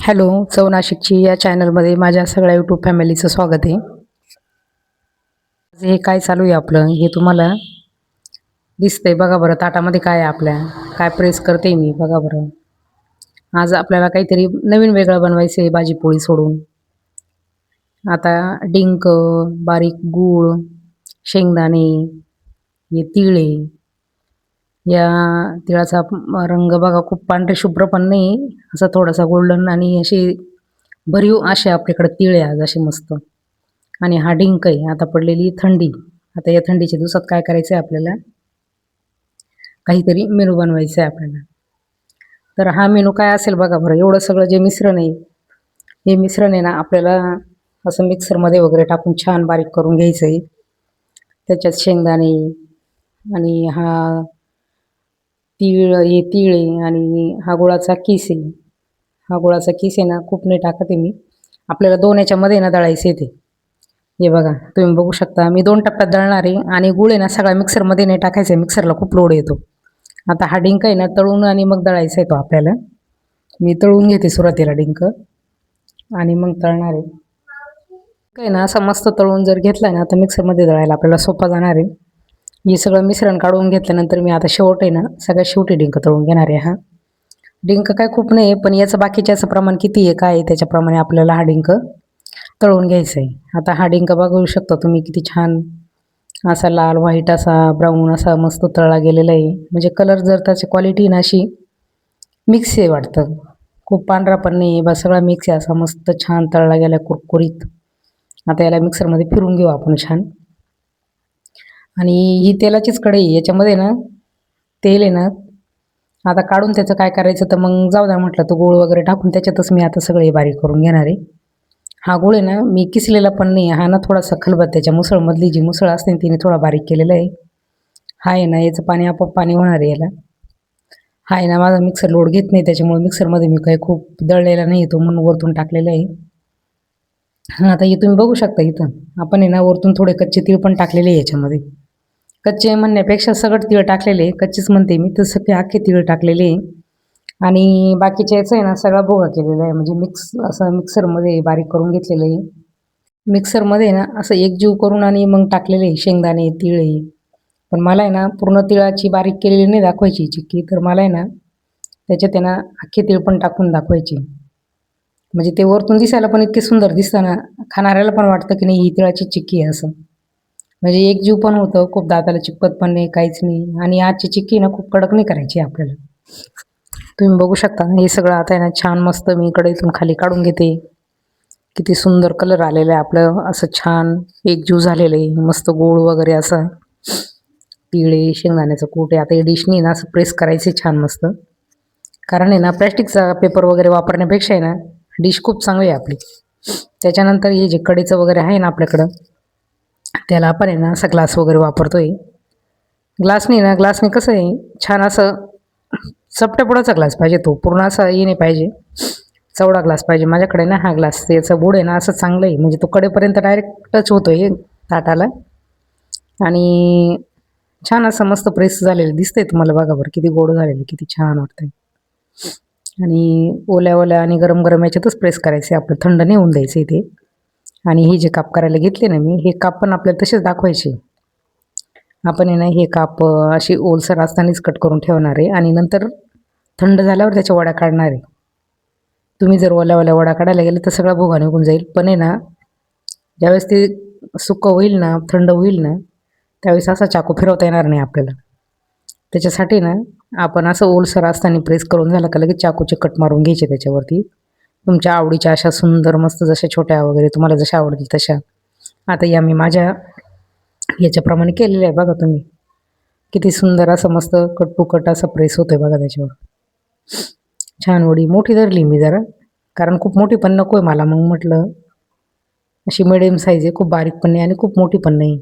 Hello चव नाशिकची या चॅनलमध्ये माझ्या सगळ्या यूट्यूब फॅमिलीचं स्वागत आहे. आज हे काय चालू आहे आपलं हे तुम्हाला दिसतंय. बघा बरं ताटामध्ये काय आहे आपल्या? काय प्रेस करते मी? बघा बरं. आज आपल्याला काहीतरी नवीन वेगळं बनवायचं आहे भाजीपोळी सोडून. आता डिंक बारीक गूळ शेंगदाणे हे तिळे या तिळाचा रंग बघा खूप पांढरे शुभ्र पण नाही असा थोडासा गोल्डन आणि अशी भरीव असे आपल्याकडे तिळ आहे आज अशी मस्त. आणि हा डिंक आहे आता पडलेली थंडी. आता या थंडीच्या दिवसात काय करायचं आहे आपल्याला? काहीतरी मेनू बनवायचं आहे आपल्याला. तर हा मेनू काय असेल बघा बरं एवढं सगळं जे मिश्रण आहे हे मिश्रण आहे ना आपल्याला असं मिक्सरमध्ये वगैरे टाकून छान बारीक करून घ्यायचं आहे त्याच्यात शेंगदाणे आणि हा तीळ हे तीळ आहे आणि हा गुळाचा किस आहे. हा गुळाचा किस आहे ना खूप नाही टाकत आहे मी. आपल्याला दोन याच्यामध्ये ना दळायचं येते हे बघा तुम्ही बघू शकता. मी दोन टप्प्यात दळणार आहे आणि गुळ आहे ना सगळा मिक्सरमध्ये नाही टाकायचा आहे. मिक्सरला खूप लोड येतो. आता हा डिंक आहे ना तळून आणि मग दळायचा आहे तो आपल्याला. मी तळून घेते सुरुवातीला डिंक. आणि मग तळणार आहे. काय ना असं मस्त तळून जर घेतला ना तर मिक्सरमध्ये दळायला आपल्याला सोपा जाणार आहे. हे सगळं मिश्रण काढून घेतल्यानंतर मी आता शेवट आहे ना सगळ्या शेवटी डिंक तळून घेणार आहे हा. डिंक काय खूप नाही पण याचं बाकीच्याचं प्रमाण किती आहे काय आहे त्याच्याप्रमाणे आपल्याला हा डिंक तळून घ्यायचं आहे. आता हा डिंक बघू शकता तुम्ही किती छान असा लाल व्हाईट असा ब्राऊन असा मस्त तळला गेलेला आहे. म्हणजे कलर जर त्याची क्वालिटी ना अशी मिक्स आहे वाटतं. खूप पांढरा पण नाही आहे बा सगळा मिक्स आहे असा मस्त छान तळला गेला कुरकुरीत. आता याला मिक्सरमध्ये फिरून घेऊ आपण छान. आणि ही तेलाचीच कढई आहे. याच्यामध्ये ना तेल आहे ना आता काढून त्याचं काय करायचं तर मग जाऊ द्या म्हटलं तर गूळ वगैरे टाकून त्याच्यातच मी आता सगळे बारीक करून घेणार आहे. हा गूळ आहे ना मी किसलेला पण नाही हा ना थोडासा खलबत त्याच्या मुसळमधली जी मुसळ असते तिने थोडा बारीक केलेला आहे. हा आहे ना याचं पाणी आपोआप पाणी होणार आहे याला. हा आहे ना माझा मिक्सर लोड घेत नाही त्याच्यामुळे मिक्सरमध्ये मी काही खूप दळलेला नाही तो म्हणून वरतून टाकलेला आहे. हां आता हे तुम्ही बघू शकता इथं. आपण आहे ना वरतून थोडे कच्चे तीळ पण टाकलेले आहे याच्यामध्ये. कच्चे म्हणण्यापेक्षा सगळं तिळ टाकलेले आहे. कच्चेच म्हणते मी तसं ते अख्खे तिळ टाकलेले आहे. आणि बाकीच्या याचं आहे ना सगळा भोगा केलेला आहे. म्हणजे मिक्स असं मिक्सरमध्ये बारीक करून घेतलेलं आहे. मिक्सरमध्ये ना असं एकजीव करून आणि मग टाकलेले आहे. शेंगदाणे तिळ आहे. पण मला आहे ना पूर्ण तिळाची बारीक केलेली नाही दाखवायची चिक्की. तर मला आहे ना त्याच्यात आहे ना अख्खे तिळ पण टाकून दाखवायची. म्हणजे ते वरतून दिसायला पण इतके सुंदर दिसतं ना खाणाऱ्याला पण वाटतं की नाही ही तिळाची चिक्की आहे असं. म्हणजे एक जीव पण होतं खूप दाताला चिपकत पण नाही काहीच नाही. आणि आजची चिक्की ना खूप कडक नाही करायची आपल्याला. तुम्ही बघू शकता हे सगळं आता आहे ना छान मस्त मी कढईतून खाली काढून घेते. किती सुंदर कलर आलेला आहे आपलं असं छान एक जीव झालेलं आहे मस्त गोड वगैरे असं. पिळे शेंगदाण्याचं कूट आहे. आता हे डिशनी ना असं प्रेस करायचे छान मस्त. कारण आहे ना प्लॅस्टिकचा पेपर वगैरे वापरण्यापेक्षा आहे ना डिश खूप चांगली आहे आपली. त्याच्यानंतर हे जे कडेचं वगैरे आहे ना आपल्याकडं त्याला आपण आहे ना असा ग्लास वगैरे वापरतो आहे ग्लासने ना ग्लासने कसं आहे छान असं चपट्या ग्लास पाहिजे तो. पूर्ण असा हे नाही पाहिजे. चवडा ग्लास पाहिजे. माझ्याकडे ना हा ग्लास त्याचं बुड आहे ना असं चांगलं आहे. म्हणजे तो कडेपर्यंत डायरेक्ट टच होतो आहे ताटाला. आणि छान असं मस्त प्रेस झालेलं दिसतंय तुम्हाला बघा बरं किती गोड झालेलं किती छान वाटतंय. आणि ओल्या ओल्या आणि गरम गरम याच्यातच प्रेस करायचे आपलं. थंड नाही होऊन द्यायचं इथे आणि हे जे काप करायला घेतले ना मी हे काप पण आपल्याला तसेच दाखवायचे. आपण आहे ना हे काप अशी ओलसर असतानाच कट करून ठेवणार आहे आणि नंतर थंड झाल्यावर त्याच्या वड्या काढणार आहे. तुम्ही जर ओल्या ओल्या वडा काढायला गेले तर सगळा भोगा निघून जाईल. पण आहे ना ज्यावेळेस ते सुकं होईल ना थंड होईल ना त्यावेळेस असा चाकू फिरवता येणार नाही आपल्याला. त्याच्यासाठी ना आपण असं ओलसर असताना प्रेस करून झालं का लगेच चाकूचे कट मारून घ्यायचे त्याच्यावरती. तुमच्या आवडीच्या अशा सुंदर मस्त जशा छोट्या वगैरे तुम्हाला जशा आवडतील तशा. आता या मी माझ्या याच्याप्रमाणे केलेलं आहे बघा तुम्ही. किती सुंदर असं मस्त कट टू कट असं प्रेस आहे बघा त्याच्यावर. छान वडी मोठी धरली मी जरा. कारण खूप मोठी पण नको आहे मला. मग म्हटलं अशी मिडियम साईज आहे खूप बारीक पण नाही आणि खूप मोठी पण नाही.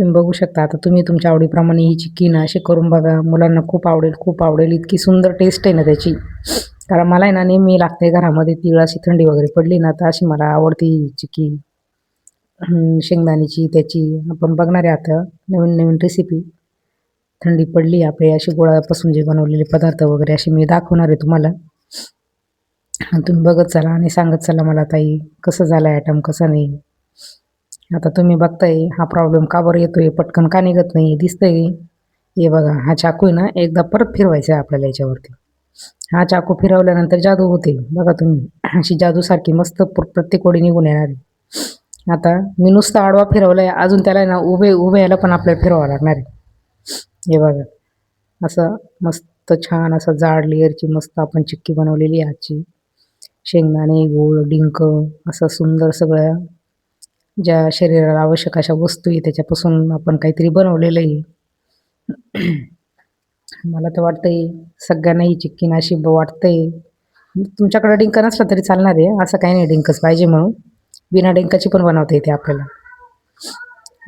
तुम्ही बघू शकता. आता तुम्ही तुमच्या आवडीप्रमाणे ही चिक्की ना अशी करून बघा. मुलांना खूप आवडेल खूप आवडेल. इतकी सुंदर टेस्ट आहे ना त्याची. कारण मला आहे ना नेहमी लागते घरामध्ये तिळ अशी थंडी वगैरे पडली ना तर अशी मला आवडते ही चिक्की शेंगदाण्याची त्याची. आपण बघणार आहे आता नवीन नवीन रेसिपी थंडी पडली आपली अशी गुळापासून जे बनवलेले पदार्थ वगैरे असे मी दाखवणार आहे तुम्हाला. तुम्ही बघत चला आणि सांगत चला मला ताई कसं झालं आयटम कसं नाही? आता तुम्ही बघताय हा प्रॉब्लेम का बरं येतोय? पटकन का निघत नाही? दिसतंय. हे बघा हा चाकू आहे ना एकदा परत फिरवायचा आहे आपल्याला याच्यावरती. हा चाकू फिरवल्यानंतर जादू होते बघा तुम्ही अशी जादूसारखी मस्त प्र- प्रत्येक ओळी निघून येणार आहे. आता मी नुसता आडवा फिरवलाय अजून त्याला ना उभे उभे यायला पण आपल्याला फिरवावं लागणार आहे. हे बघा असं मस्त छान असं जाड लेअरची मस्त आपण चिक्की बनवलेली आहे आजची. शेंगदाणे गूळ डिंक असं सुंदर सगळ्या ज्या शरीराला आवश्यक अशा वस्तू आहे त्याच्यापासून आपण काहीतरी बनवलेलं आहे. मला तर वाटतंय सगळ्यांना ही चिक्की नाशिब वाटतंय. तुमच्याकडे डिंक नसला तरी चालणार आहे असं काही नाही डिंकच पाहिजे म्हणून. बिना डिंकाची पण बनवता येते आपल्याला.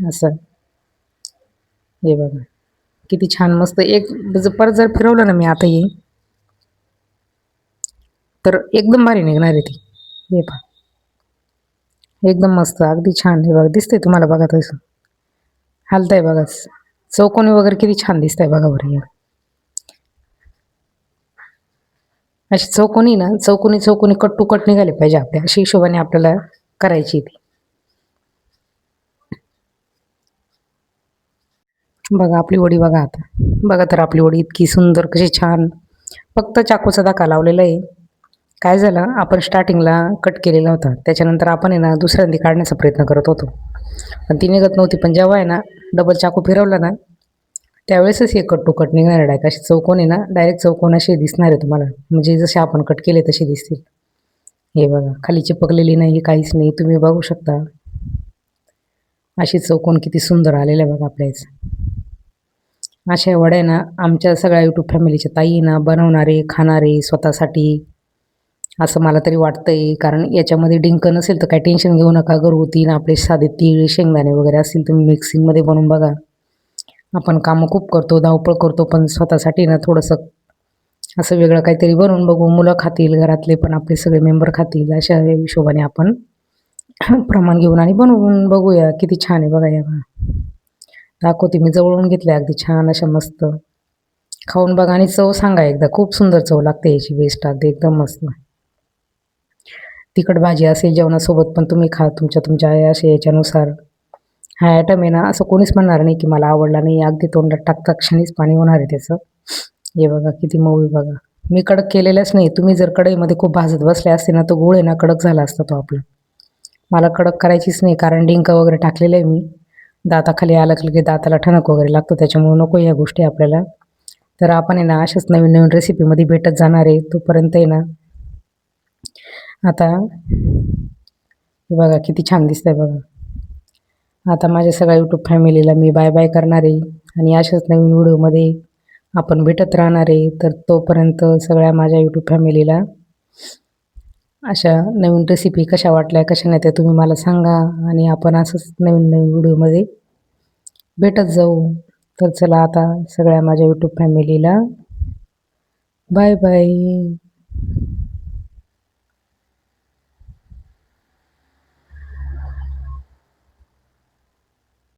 असं. हे बघा. किती छान मस्त एक परत जर फिरवलं ना मी आता ये तर एकदम भारी निघणार आहे ती. हे पहा. एकदम मस्त अगदी छान आहे बघा दिसतंय तुम्हाला बघा तसं. हालतंय बघा चौकोनी वगैरे किती छान दिसतंय बघा बरं अशी चौकोनी ना चौकोनी चौकोनी कट टू कट निघाले पाहिजे आपल्या अशी हिशोबाने आपल्याला करायची ती. बघा आपली वडी बघा आता. बघा तर आपली वडी इतकी सुंदर कशी छान. फक्त चाकूचा दाखा लावलेला आहे. काय झालं? आपण स्टार्टिंगला कट केलेला होता. त्याच्यानंतर आपण आहे ना दुसऱ्यांदी काढण्याचा प्रयत्न करत होतो. पण ती निघत नव्हती. पण जेव्हा आहे ना डबल चाकू फिरवला ना त्यावेळेसच हे कट टू कट निघणार आहे. डायरेक्ट अशी चौकोन आहे ना डायरेक्ट चौकोन असे दिसणार आहे तुम्हाला. म्हणजे जसे आपण कट केले तसे दिसतील. हे बघा खाली चिपकलेली नाही काहीच नाही. तुम्ही बघू शकता. अशी चौकोन किती सुंदर आलेलं आहे बघा आपल्याच अशा वड्या ना आमच्या सगळ्या यूट्यूब फॅमिलीच्या ताई ना बनवणारे खाणारे स्वतःसाठी असं मला तरी वाटतंय कारण याच्यामध्ये डिंक नसेल तर काही टेन्शन घेऊ नका. घरगुती ना आपले साधे तीळ शेंगदाणे वगैरे असतील तुम्ही मिक्सिंगमध्ये बनवून बघा. आपण कामं खूप करतो धावपळ करतो पण स्वतःसाठी ना थोडंसं असं वेगळं काहीतरी बनवून बघू. मुलं खातील घरातले पण आपले सगळे मेंबर खातील अशा हिशोबाने आपण प्रमाण घेऊन आणि बनवून बघूया. किती छान आहे बघा या. बघा दाखवते मी जवळून घेतल्या अगदी छान अशा मस्त. खाऊन बघा आणि चव सांगा एकदा. खूप सुंदर चव लागते याची वेस्ट अगदी एकदम मस्त. तिखट भाजी असेल जेवणासोबत पण तुम्ही खा तुमच्या तुमच्या असे याच्यानुसार. हा ॲटम आहे ना असं कोणीच म्हणणार नाही की मला आवडला नाही अगदी तोंडात टाकता क्षणीच पाणी होणार आहे त्याचं. हे बघा किती मऊ आहे बघा. मी कडक केलेलंच नाही तुम्ही जर कढईमध्ये खूप भाजत बसले असते ना तो गोळ आहे ना कडक झाला असता तो आपला. मला कडक करायचीच नाही कारण डिंक वगैरे टाकलेलं आहे मी. दाताखाली आलं की दाताला ठणक वगैरे लागतो त्याच्यामुळे नको ह्या गोष्टी आपल्याला. तर आपण आहे ना अशाच नवीन नवीन रेसिपीमध्ये भेटत जाणार आहे तोपर्यंत आहे ना आता बघा किती छान दिसतंय बघा. आता माझ्या सगळ्या यूट्यूब फॅमिलीला मी बाय बाय करणार आहे आणि अशाच नवीन व्हिडिओमध्ये आपण भेटत राहणार आहे. तर तोपर्यंत सगळ्या माझ्या यूट्यूब फॅमिलीला अशा नवीन रेसिपी कशा वाटल्या कशा नाही त्या तुम्ही मला सांगा आणि आपण असंच नवीन नवीन व्हिडिओमध्ये भेटत जाऊ. तर चला आता सगळ्या माझ्या यूट्यूब फॅमिलीला बाय बाय